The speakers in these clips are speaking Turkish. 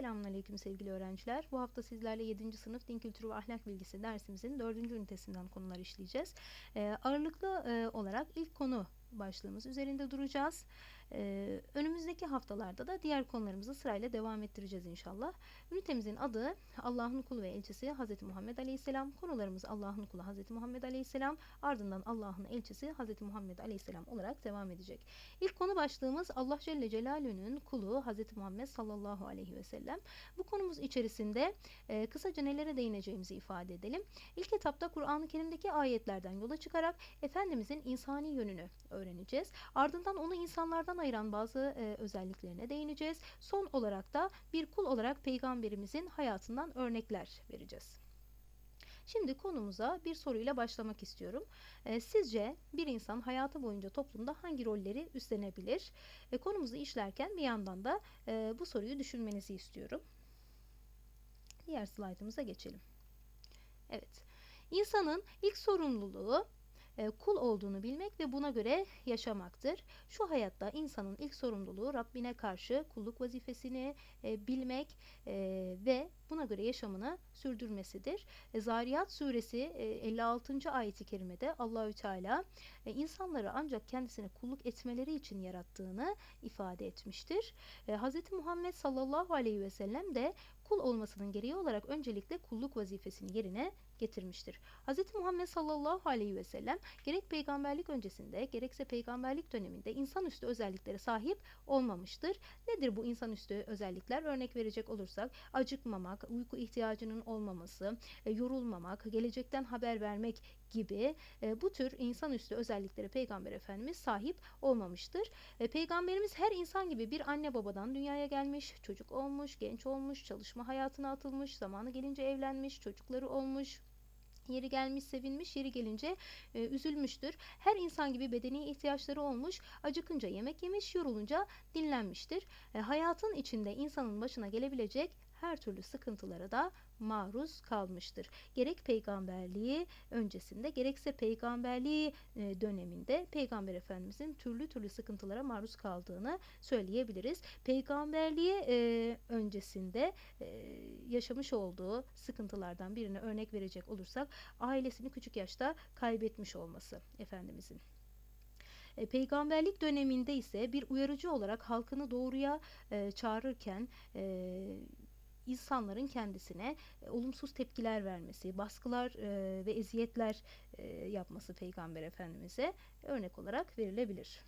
Selamünaleyküm sevgili öğrenciler. Bu hafta sizlerle 7. sınıf din kültürü ve ahlak bilgisi dersimizin 4. ünitesinden konular işleyeceğiz. Ee, ağırlıklı e, olarak ilk konu başlığımız üzerinde duracağız. Ee, önümüzdeki haftalarda da diğer konularımızı sırayla devam ettireceğiz inşallah. Ünitemizin adı Allah'ın kulu ve elçisi Hz. Muhammed Aleyhisselam. Konularımız Allah'ın kulu Hz. Muhammed Aleyhisselam. Ardından Allah'ın elçisi Hz. Muhammed Aleyhisselam olarak devam edecek. İlk konu başlığımız Allah Celle Celaluhu'nun kulu Hz. Muhammed sallallahu aleyhi ve sellem. Bu konumuz içerisinde e, kısaca nelere değineceğimizi ifade edelim. İlk etapta Kur'an-ı Kerim'deki ayetlerden yola çıkarak Efendimizin insani yönünü öğreneceğiz. Ardından onu insanlardan ayıran bazı e, özelliklerine değineceğiz. Son olarak da bir kul olarak peygamberimizin hayatından örnekler vereceğiz. Şimdi konumuza bir soruyla başlamak istiyorum. E, sizce bir insan hayatı boyunca toplumda hangi rolleri üstlenebilir? E, konumuzu işlerken bir yandan da e, bu soruyu düşünmenizi istiyorum. Diğer slaytımıza geçelim. Evet. İnsanın ilk sorumluluğu kul olduğunu bilmek ve buna göre yaşamaktır. Şu hayatta insanın ilk sorumluluğu Rabbine karşı kulluk vazifesini e, bilmek e, ve buna göre yaşamını sürdürmesidir. Zariyat suresi 56. ayeti kerimede Allahü Teala insanları ancak kendisine kulluk etmeleri için yarattığını ifade etmiştir. Hz. Muhammed sallallahu aleyhi ve sellem de kul olmasının gereği olarak öncelikle kulluk vazifesini yerine getirmiştir. Hz. Muhammed sallallahu aleyhi ve sellem gerek peygamberlik öncesinde gerekse peygamberlik döneminde insanüstü özelliklere sahip olmamıştır. Nedir bu insanüstü özellikler? Örnek verecek olursak acıkmamak, uyku ihtiyacının olmaması, e, yorulmamak, gelecekten haber vermek gibi e, bu tür insanüstü özelliklere Peygamber Efendimiz sahip olmamıştır. E, Peygamberimiz her insan gibi bir anne babadan dünyaya gelmiş, çocuk olmuş, genç olmuş, çalışma hayatına atılmış, zamanı gelince evlenmiş, çocukları olmuş, Yeri gelmiş sevinmiş, yeri gelince e, üzülmüştür. Her insan gibi bedeni ihtiyaçları olmuş, acıkınca yemek yemiş, yorulunca dinlenmiştir. E, hayatın içinde insanın başına gelebilecek her türlü sıkıntılara da maruz kalmıştır. Gerek peygamberliği öncesinde gerekse peygamberliği e, döneminde peygamber efendimizin türlü türlü sıkıntılara maruz kaldığını söyleyebiliriz. Peygamberliği e, öncesinde e, yaşamış olduğu sıkıntılardan birine örnek verecek olursak ailesini küçük yaşta kaybetmiş olması efendimizin. Peygamberlik döneminde ise bir uyarıcı olarak halkını doğruya e, çağırırken e, insanların kendisine e, olumsuz tepkiler vermesi, baskılar e, ve eziyetler e, yapması Peygamber Efendimiz'e örnek olarak verilebilir.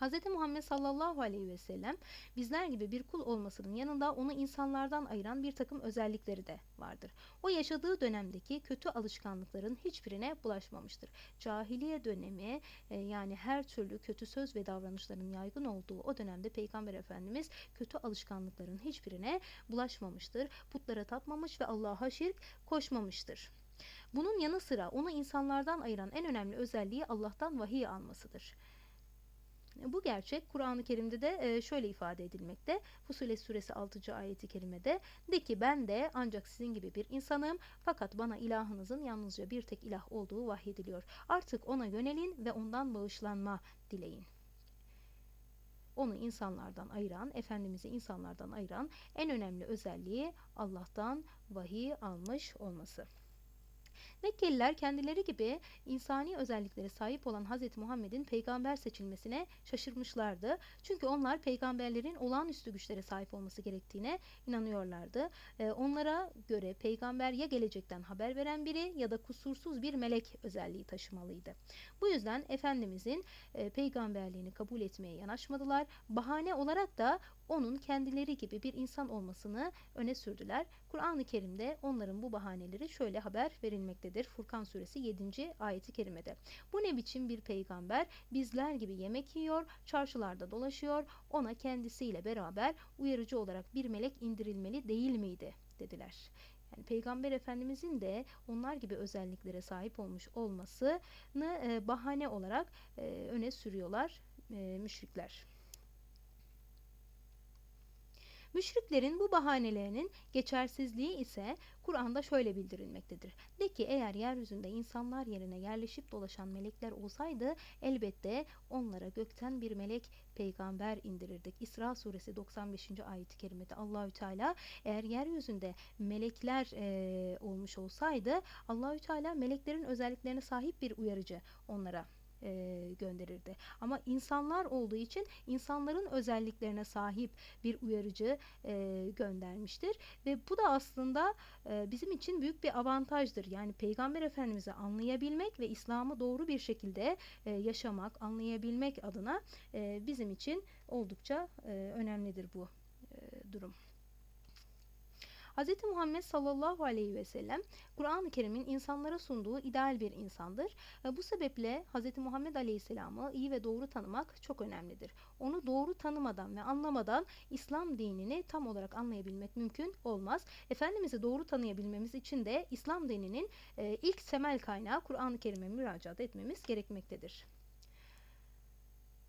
Hz. Muhammed sallallahu aleyhi ve sellem bizler gibi bir kul olmasının yanında onu insanlardan ayıran bir takım özellikleri de vardır. O yaşadığı dönemdeki kötü alışkanlıkların hiçbirine bulaşmamıştır. Cahiliye dönemi e, yani her türlü kötü söz ve davranışların yaygın olduğu o dönemde Peygamber Efendimiz kötü alışkanlıkların hiçbirine bulaşmamıştır. Putlara tapmamış ve Allah'a şirk koşmamıştır. Bunun yanı sıra onu insanlardan ayıran en önemli özelliği Allah'tan vahiy almasıdır. Bu gerçek Kur'an-ı Kerim'de de şöyle ifade edilmekte. Fusilet suresi 6. ayeti kerimede de ki ben de ancak sizin gibi bir insanım fakat bana ilahınızın yalnızca bir tek ilah olduğu vahyediliyor. Artık ona yönelin ve ondan bağışlanma dileyin onu insanlardan ayıran, Efendimiz'i insanlardan ayıran en önemli özelliği Allah'tan vahiy almış olması. Mekkeliler kendileri gibi insani özelliklere sahip olan Hz. Muhammed'in peygamber seçilmesine şaşırmışlardı. Çünkü onlar peygamberlerin olağanüstü güçlere sahip olması gerektiğine inanıyorlardı. Ee, onlara göre peygamber ya gelecekten haber veren biri ya da kusursuz bir melek özelliği taşımalıydı. Bu yüzden Efendimizin e, peygamberliğini kabul etmeye yanaşmadılar. Bahane olarak da onun kendileri gibi bir insan olmasını öne sürdüler. Kur'an-ı Kerim'de onların bu bahaneleri şöyle haber verilmektedir. Furkan suresi 7. ayeti kerimede. Bu ne biçim bir peygamber bizler gibi yemek yiyor, çarşılarda dolaşıyor, ona kendisiyle beraber uyarıcı olarak bir melek indirilmeli değil miydi dediler. Yani Peygamber Efendimizin de onlar gibi özelliklere sahip olmuş olmasını e, bahane olarak e, öne sürüyorlar e, müşrikler. Müşriklerin bu bahanelerinin geçersizliği ise Kur'an'da şöyle bildirilmektedir. De ki eğer yeryüzünde insanlar yerine yerleşip dolaşan melekler olsaydı elbette onlara gökten bir melek peygamber indirirdik. İsra suresi 95. ayet-i kerimede Allahü Teala eğer yeryüzünde melekler e, olmuş olsaydı Allahü Teala meleklerin özelliklerine sahip bir uyarıcı onlara e, gönderirdi. Ama insanlar olduğu için insanların özelliklerine sahip bir uyarıcı e, göndermiştir ve bu da aslında e, bizim için büyük bir avantajdır. Yani Peygamber Efendimiz'i anlayabilmek ve İslam'ı doğru bir şekilde e, yaşamak, anlayabilmek adına e, bizim için oldukça e, önemlidir bu e, durum. Hz. Muhammed sallallahu aleyhi ve sellem Kur'an-ı Kerim'in insanlara sunduğu ideal bir insandır. Bu sebeple Hz. Muhammed aleyhisselamı iyi ve doğru tanımak çok önemlidir. Onu doğru tanımadan ve anlamadan İslam dinini tam olarak anlayabilmek mümkün olmaz. Efendimiz'i doğru tanıyabilmemiz için de İslam dininin ilk temel kaynağı Kur'an-ı Kerim'e müracaat etmemiz gerekmektedir.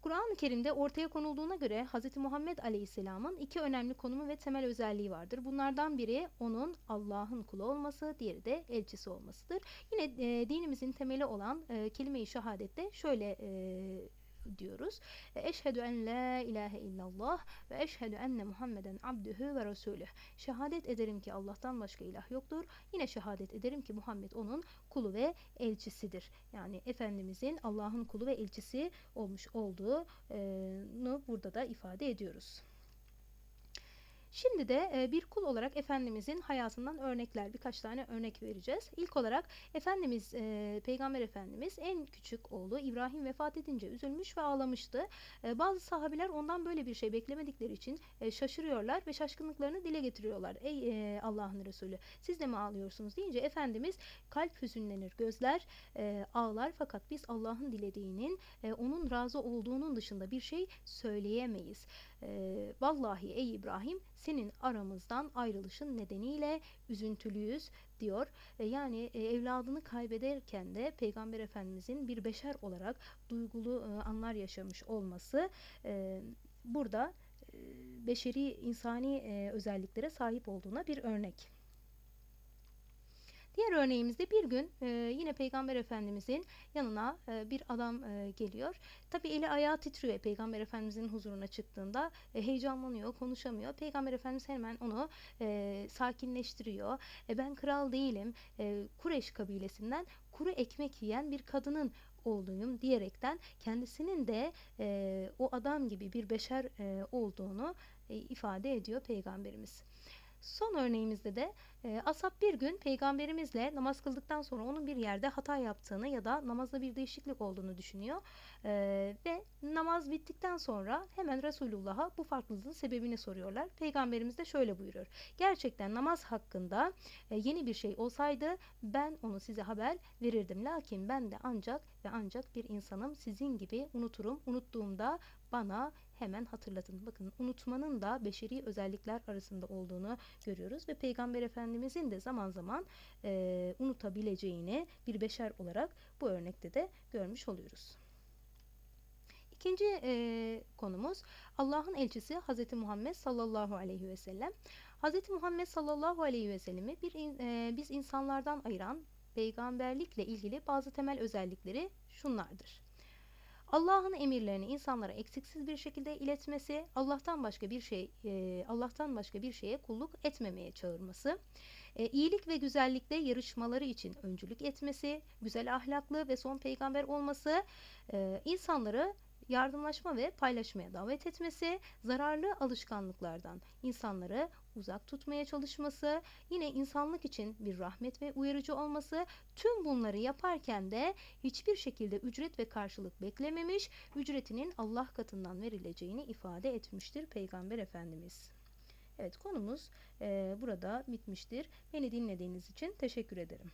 Kur'an-ı Kerim'de ortaya konulduğuna göre Hz. Muhammed Aleyhisselam'ın iki önemli konumu ve temel özelliği vardır. Bunlardan biri onun Allah'ın kulu olması, diğeri de elçisi olmasıdır. Yine e, dinimizin temeli olan e, kelime-i şehadette şöyle e, diyoruz. Eşhedü en la ilahe illallah ve eşhedü enne Muhammeden abdühü ve resulüh. Şehadet ederim ki Allah'tan başka ilah yoktur. Yine şehadet ederim ki Muhammed onun kulu ve elçisidir. Yani Efendimizin Allah'ın kulu ve elçisi olmuş olduğunu burada da ifade ediyoruz. Şimdi de e, bir kul olarak Efendimizin hayatından örnekler, birkaç tane örnek vereceğiz. İlk olarak Efendimiz, e, Peygamber Efendimiz en küçük oğlu İbrahim vefat edince üzülmüş ve ağlamıştı. E, bazı sahabiler ondan böyle bir şey beklemedikleri için şaşırıyorlar ve şaşkınlıklarını dile getiriyorlar. Ey Allah'ın Resulü siz de mi ağlıyorsunuz deyince Efendimiz kalp hüzünlenir, gözler ağlar fakat biz Allah'ın dilediğinin, onun razı olduğunun dışında bir şey söyleyemeyiz. Vallahi ey İbrahim senin aramızdan ayrılışın nedeniyle üzüntülüyüz diyor. E, yani e, evladını kaybederken de Peygamber Efendimizin bir beşer olarak duygulu e, anlar yaşamış olması burada beşeri insani özelliklere sahip olduğuna bir örnek. Diğer örneğimizde bir gün e, yine Peygamber Efendimizin yanına e, bir adam e, geliyor. Tabi eli ayağı titriyor Peygamber Efendimizin huzuruna çıktığında. E, heyecanlanıyor, konuşamıyor. Peygamber Efendimiz hemen onu e, sakinleştiriyor. E, ben kral değilim. E, Kureş kabilesinden kuru ekmek yiyen bir kadının oğluyum diyerekten kendisinin de e, o adam gibi bir beşer e, olduğunu e, ifade ediyor Peygamberimiz. Son örneğimizde de e, Asap bir gün peygamberimizle namaz kıldıktan sonra onun bir yerde hata yaptığını ya da namazda bir değişiklik olduğunu düşünüyor. E, ve namaz bittikten sonra hemen Resulullah'a bu farklılığın sebebini soruyorlar. Peygamberimiz de şöyle buyuruyor. Gerçekten namaz hakkında e, yeni bir şey olsaydı ben onu size haber verirdim. Lakin ben de ancak ve ancak bir insanım sizin gibi unuturum. Unuttuğumda bana hemen hatırlatın. Bakın unutmanın da beşeri özellikler arasında olduğunu görüyoruz ve Peygamber Efendimizin de zaman zaman e, unutabileceğini bir beşer olarak bu örnekte de görmüş oluyoruz. İkinci e, konumuz Allah'ın elçisi Hz. Muhammed sallallahu aleyhi ve sellem. Hz. Muhammed sallallahu aleyhi ve sellemi bir, e, biz insanlardan ayıran peygamberlikle ilgili bazı temel özellikleri şunlardır. Allah'ın emirlerini insanlara eksiksiz bir şekilde iletmesi, Allah'tan başka bir şey, e, Allah'tan başka bir şeye kulluk etmemeye çağırması, e, iyilik ve güzellikte yarışmaları için öncülük etmesi, güzel ahlaklı ve son peygamber olması, e, insanları yardımlaşma ve paylaşmaya davet etmesi, zararlı alışkanlıklardan insanları uzak tutmaya çalışması, yine insanlık için bir rahmet ve uyarıcı olması, tüm bunları yaparken de hiçbir şekilde ücret ve karşılık beklememiş, ücretinin Allah katından verileceğini ifade etmiştir Peygamber Efendimiz. Evet konumuz e, burada bitmiştir. Beni dinlediğiniz için teşekkür ederim.